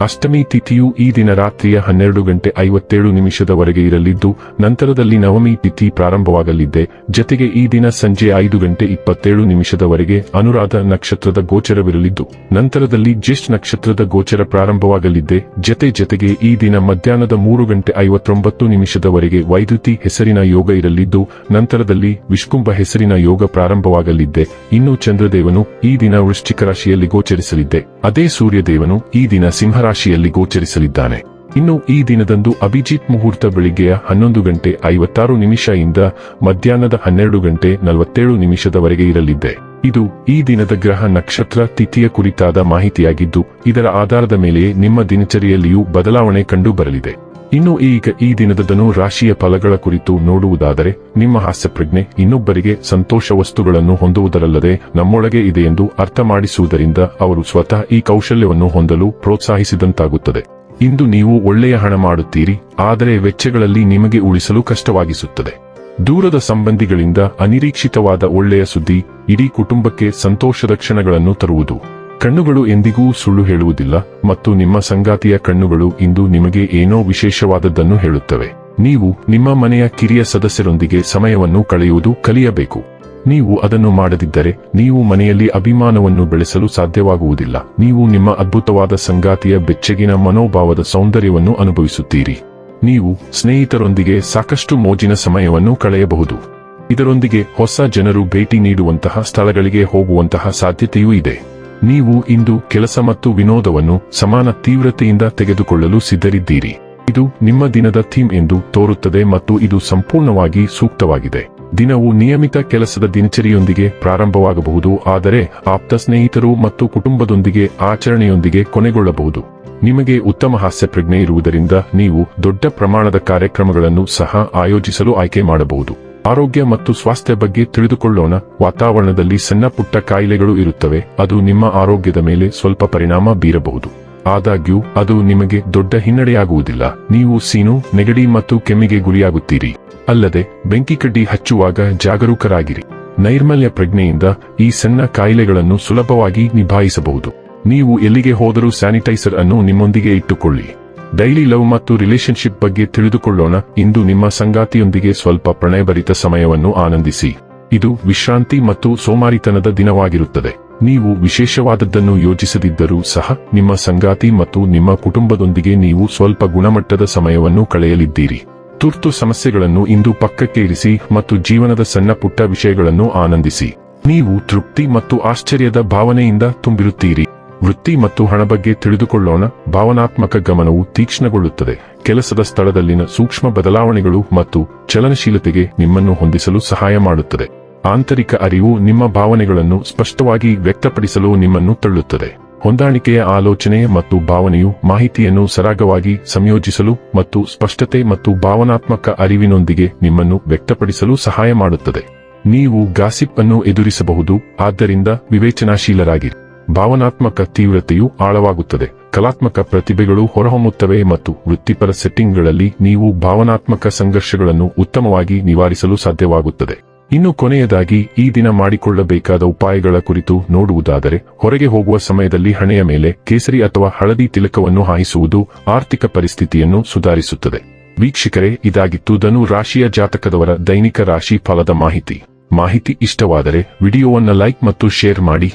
ಅಷ್ಟಮಿ ತಿಥಿಯು ಈ ದಿನ ರಾತ್ರಿಯ ಹನ್ನೆರಡು ಗಂಟೆ ಐವತ್ತೇಳು ನಿಮಿಷದವರೆಗೆ ಇರಲಿದ್ದು, ನಂತರದಲ್ಲಿ ನವಮಿ ತಿಥಿ ಪ್ರಾರಂಭವಾಗಲಿದೆ. ಜತೆಗೆ ಈ ದಿನ ಸಂಜೆ ಐದು ಗಂಟೆ ಇಪ್ಪತ್ತೇಳು ನಿಮಿಷದವರೆಗೆ ಅನುರಾಧ ನಕ್ಷತ್ರದ ಗೋಚರವಿರಲಿದ್ದು, ನಂತರದಲ್ಲಿ ಜ್ಯೇಷ್ಠ ನಕ್ಷತ್ರದ ಗೋಚರ ಪ್ರಾರಂಭವಾಗಲಿದೆ. ಜತೆ ಜತೆಗೆ ಈ ದಿನ ಮಧ್ಯಾಹ್ನದ ಮೂರು ಗಂಟೆ ಐವತ್ತೊಂಬತ್ತು ನಿಮಿಷದವರೆಗೆ ವೈದ್ಯುತಿ ಹೆಸರಿನ ಯೋಗ ಇರಲಿದ್ದು, ನಂತರದಲ್ಲಿ ವಿಷ್ಕುಂಭ ಹೆಸರಿನ ಯೋಗ ಪ್ರಾರಂಭವಾಗಲಿದೆ. ಇನ್ನು ಚಂದ್ರದೇವನು ಈ ದಿನ ವೃಶ್ಚಿಕ ರಾಶಿಯಲ್ಲಿ ಗೋಚರಿಸಲಿದೆ. ಅದೇ ಸೂರ್ಯದೇವನು ಈ ದಿನ ಸಿಂಹರಾಶಿಯಲ್ಲಿ ಗೋಚರಿಸಲಿದ್ದಾನೆ. ಇನ್ನು ಈ ದಿನದಂದು ಅಭಿಜಿತ್ ಮುಹೂರ್ತ ಬೆಳಿಗ್ಗೆಯ ಹನ್ನೊಂದು ಗಂಟೆ ಐವತ್ತಾರು ನಿಮಿಷ ಇಂದ ಮಧ್ಯಾಹ್ನದ ಹನ್ನೆರಡು ಗಂಟೆ ನಲವತ್ತೇಳು ನಿಮಿಷದವರೆಗೆ ಇರಲಿದೆ ಇದು ಈ ದಿನದ ಗ್ರಹ ನಕ್ಷತ್ರ ತಿಥಿಯ ಕುರಿತಾದ ಮಾಹಿತಿಯಾಗಿದ್ದು, ಇದರ ಆಧಾರದ ಮೇಲೆಯೇ ನಿಮ್ಮ ದಿನಚರಿಯಲ್ಲಿಯೂ ಬದಲಾವಣೆ ಕಂಡು ಬರಲಿದೆ. ಇನ್ನು ಈಗ ಈ ದಿನದ ಧನು ರಾಶಿಯ ಫಲಗಳ ಕುರಿತು ನೋಡುವುದಾದರೆ, ನಿಮ್ಮ ಹಾಸ್ಯಪ್ರಜ್ಞೆ ಇನ್ನೊಬ್ಬರಿಗೆ ಸಂತೋಷ ವಸ್ತುಗಳನ್ನು ಹೊಂದುವುದರಲ್ಲದೆ ನಮ್ಮೊಳಗೆ ಇದೆ ಎಂದು ಅರ್ಥ ಮಾಡಿಸುವುದರಿಂದ ಅವರು ಸ್ವತಃ ಈ ಕೌಶಲ್ಯವನ್ನು ಹೊಂದಲು ಪ್ರೋತ್ಸಾಹಿಸಿದಂತಾಗುತ್ತದೆ. ಇಂದು ನೀವು ಒಳ್ಳೆಯ ಹಣ ಮಾಡುತ್ತೀರಿ, ಆದರೆ ವೆಚ್ಚಗಳಲ್ಲಿ ನಿಮಗೆ ಉಳಿಸಲು ಕಷ್ಟವಾಗಿಸುತ್ತದೆ. ದೂರದ ಸಂಬಂಧಿಗಳಿಂದ ಅನಿರೀಕ್ಷಿತವಾದ ಒಳ್ಳೆಯ ಸುದ್ದಿ, ಇಡೀ ಕುಟುಂಬಕ್ಕೆ ಸಂತೋಷದ ಕ್ಷಣಗಳನ್ನು ತರುವುದು. ಕಣ್ಣುಗಳು ಎಂದಿಗೂ ಸುಳ್ಳು ಹೇಳುವುದಿಲ್ಲ ಮತ್ತು ನಿಮ್ಮ ಸಂಗಾತಿಯ ಕಣ್ಣುಗಳು ಇಂದು ನಿಮಗೆ ಏನೋ ವಿಶೇಷವಾದದ್ದನ್ನು ಹೇಳುತ್ತವೆ. ನೀವು ನಿಮ್ಮ ಮನೆಯ ಕಿರಿಯ ಸದಸ್ಯರೊಂದಿಗೆ ಸಮಯವನ್ನು ಕಳೆಯುವುದು ಕಲಿಯಬೇಕು. ನೀವು ಅದನ್ನು ಮಾಡದಿದ್ದರೆ ನೀವು ಮನೆಯಲ್ಲಿ ಅಭಿಮಾನವನ್ನು ಬೆಳೆಸಲು ಸಾಧ್ಯವಾಗುವುದಿಲ್ಲ. ನೀವು ನಿಮ್ಮ ಅದ್ಭುತವಾದ ಸಂಗಾತಿಯ ಬೆಚ್ಚಗಿನ ಮನೋಭಾವದ ಸೌಂದರ್ಯವನ್ನು ಅನುಭವಿಸುತ್ತೀರಿ. ನೀವು ಸ್ನೇಹಿತರೊಂದಿಗೆ ಸಾಕಷ್ಟು ಮೋಜಿನ ಸಮಯವನ್ನು ಕಳೆಯಬಹುದು. ಇದರೊಂದಿಗೆ ಹೊಸ ಜನರು ಭೇಟಿ ನೀಡುವಂತಹ ಸ್ಥಳಗಳಿಗೆ ಹೋಗುವಂತಹ ಸಾಧ್ಯತೆಯೂ ಇದೆ. ನೀವು ಇಂದು ಕೆಲಸ ಮತ್ತು ವಿನೋದವನ್ನು ಸಮಾನ ತೀವ್ರತೆಯಿಂದ ತೆಗೆದುಕೊಳ್ಳಲು ಸಿದ್ಧರಿದ್ದೀರಿ. ಇದು ನಿಮ್ಮ ದಿನದ ಥೀಮ್ ಎಂದು ತೋರುತ್ತದೆ ಮತ್ತು ಇದು ಸಂಪೂರ್ಣವಾಗಿ ಸೂಕ್ತವಾಗಿದೆ. ದಿನವು ನಿಯಮಿತ ಕೆಲಸದ ದಿನಚರಿಯೊಂದಿಗೆ ಪ್ರಾರಂಭವಾಗಬಹುದು, ಆದರೆ ಆಪ್ತ ಸ್ನೇಹಿತರು ಮತ್ತು ಕುಟುಂಬದೊಂದಿಗೆ ಆಚರಣೆಯೊಂದಿಗೆ ಕೊನೆಗೊಳ್ಳಬಹುದು. ನಿಮಗೆ ಉತ್ತಮ ಹಾಸ್ಯಪ್ರಜ್ಞೆ ಇರುವುದರಿಂದ ನೀವು ದೊಡ್ಡ ಪ್ರಮಾಣದ ಕಾರ್ಯಕ್ರಮಗಳನ್ನು ಸಹ ಆಯೋಜಿಸಲು ಆಯ್ಕೆ ಮಾಡಬಹುದು. ಆರೋಗ್ಯ ಮತ್ತು ಸ್ವಾಸ್ಥ್ಯ ಬಗ್ಗೆ ತಿಳಿದುಕೊಳ್ಳೋಣ. ವಾತಾವರಣದಲ್ಲಿ ಸಣ್ಣ ಪುಟ್ಟ ಕಾಯಿಲೆಗಳು ಇರುತ್ತವೆ. ಅದು ನಿಮ್ಮ ಆರೋಗ್ಯದ ಮೇಲೆ ಸ್ವಲ್ಪ ಪರಿಣಾಮ ಬೀರಬಹುದು. ಆದಾಗ್ಯೂ, ಅದು ನಿಮಗೆ ದೊಡ್ಡ ಹಿನ್ನಡೆಯಾಗುವುದಿಲ್ಲ. ನೀವು ಸೀನು, ನೆಗಡಿ ಮತ್ತು ಕೆಮ್ಮಿಗೆ ಗುರಿಯಾಗುತ್ತೀರಿ. ಅಲ್ಲದೆ, ಬೆಂಕಿ ಕಡ್ಡಿ ಹಚ್ಚುವಾಗ ಜಾಗರೂಕರಾಗಿರಿ. ನೈರ್ಮಲ್ಯ ಪ್ರಜ್ಞೆಯಿಂದ ಈ ಸಣ್ಣ ಕಾಯಿಲೆಗಳನ್ನು ಸುಲಭವಾಗಿ ನಿಭಾಯಿಸಬಹುದು. ನೀವು ಎಲ್ಲಿಗೆ ಹೋದರೂ ಸ್ಯಾನಿಟೈಸರ್ ಅನ್ನು ನಿಮ್ಮೊಂದಿಗೆ ಇಟ್ಟುಕೊಳ್ಳಿ. ಡೈಲಿ ಲವ್ ಮತ್ತು ರಿಲೇಶನ್ಶಿಪ್ ಬಗ್ಗೆ ತಿಳಿದುಕೊಳ್ಳೋಣ. ಇಂದು ನಿಮ್ಮ ಸಂಗಾತಿಯೊಂದಿಗೆ ಸ್ವಲ್ಪ ಪ್ರಣಯಭರಿತ ಸಮಯವನ್ನು ಆನಂದಿಸಿ. ಇದು ವಿಶ್ರಾಂತಿ ಮತ್ತು ಸೋಮಾರಿತನದ ದಿನವಾಗಿರುತ್ತದೆ. ನೀವು ವಿಶೇಷವಾದದ್ದನ್ನು ಯೋಜಿಸದಿದ್ದರೂ ಸಹ, ನಿಮ್ಮ ಸಂಗಾತಿ ಮತ್ತು ನಿಮ್ಮ ಕುಟುಂಬದೊಂದಿಗೆ ನೀವು ಸ್ವಲ್ಪ ಗುಣಮಟ್ಟದ ಸಮಯವನ್ನು ಕಳೆಯಲಿದ್ದೀರಿ. ತುರ್ತು ಸಮಸ್ಯೆಗಳನ್ನು ಇಂದು ಪಕ್ಕಕ್ಕೆ ಇರಿಸಿ ಮತ್ತು ಜೀವನದ ಸಣ್ಣ ಪುಟ್ಟ ವಿಷಯಗಳನ್ನು ಆನಂದಿಸಿ. ನೀವು ತೃಪ್ತಿ ಮತ್ತು ಆಶ್ಚರ್ಯದ ಭಾವನೆಯಿಂದ ತುಂಬಿರುತ್ತೀರಿ. ವೃತ್ತಿ ಮತ್ತು ಹಣ ಬಗ್ಗೆ ತಿಳಿದುಕೊಳ್ಳೋಣ. ಭಾವನಾತ್ಮಕ ಗಮನವು ತೀಕ್ಷ್ಣಗೊಳ್ಳುತ್ತದೆ. ಕೆಲಸದ ಸ್ಥಳದಲ್ಲಿನ ಸೂಕ್ಷ್ಮ ಬದಲಾವಣೆಗಳು ಮತ್ತು ಚಲನಶೀಲತೆಗೆ ನಿಮ್ಮನ್ನು ಹೊಂದಿಸಲು ಸಹಾಯ ಮಾಡುತ್ತದೆ. ಆಂತರಿಕ ಅರಿವು ನಿಮ್ಮ ಭಾವನೆಗಳನ್ನು ಸ್ಪಷ್ಟವಾಗಿ ವ್ಯಕ್ತಪಡಿಸಲು ನಿಮ್ಮನ್ನು ತಳ್ಳುತ್ತದೆ. ಹೊಂದಾಣಿಕೆಯ ಆಲೋಚನೆ ಮತ್ತು ಭಾವನೆಯು ಮಾಹಿತಿಯನ್ನು ಸರಾಗವಾಗಿ ಸಂಯೋಜಿಸಲು ಮತ್ತು ಸ್ಪಷ್ಟತೆ ಮತ್ತು ಭಾವನಾತ್ಮಕ ಅರಿವಿನೊಂದಿಗೆ ನಿಮ್ಮನ್ನು ವ್ಯಕ್ತಪಡಿಸಲು ಸಹಾಯ ಮಾಡುತ್ತದೆ. ನೀವು ಗಾಸಿಪ್ ಅನ್ನು ಎದುರಿಸಬಹುದು, ಆದ್ದರಿಂದ ವಿವೇಚನಾಶೀಲರಾಗಿರಿ ಭಾವನಾತ್ಮಕ ತೀವ್ರತೆಯು ಆಳವಾಗುತ್ತದೆ. ಕಲಾತ್ಮಕ ಪ್ರತಿಭೆಗಳು ಹೊರಹೊಮ್ಮುತ್ತವೆ ಮತ್ತು ವೃತ್ತಿಪರ ಸೆಟ್ಟಿಂಗ್ಗಳಲ್ಲಿ ನೀವು ಭಾವನಾತ್ಮಕ ಸಂಘರ್ಷಗಳನ್ನು ಉತ್ತಮವಾಗಿ ನಿವಾರಿಸಲು ಸಾಧ್ಯವಾಗುತ್ತದೆ. ಇನ್ನು ಕೊನೆಯದಾಗಿ, ಈ ದಿನ ಮಾಡಿಕೊಳ್ಳಬೇಕಾದ ಉಪಾಯಗಳ ಕುರಿತು ನೋಡುವುದಾದರೆ, ಹೊರಗೆ ಹೋಗುವ ಸಮಯದಲ್ಲಿ ಹಣೆಯ ಮೇಲೆ ಕೇಸರಿ ಅಥವಾ ಹಳದಿ ತಿಲಕವನ್ನು ಹಾಯಿಸುವುದು ಆರ್ಥಿಕ ಪರಿಸ್ಥಿತಿಯನ್ನು ಸುಧಾರಿಸುತ್ತದೆ. ವೀಕ್ಷಕರೇ, ಇದಾಗಿತ್ತು ಧನು ರಾಶಿಯ ಜಾತಕದವರ ದೈನಿಕ ರಾಶಿ ಫಲದ ಮಾಹಿತಿ. ಮಾಹಿತಿ ಇಷ್ಟವಾದರೆ, ವಿಡಿಯೋವನ್ನು ಲೈಕ್ ಮತ್ತು ಶೇರ್ ಮಾಡಿ.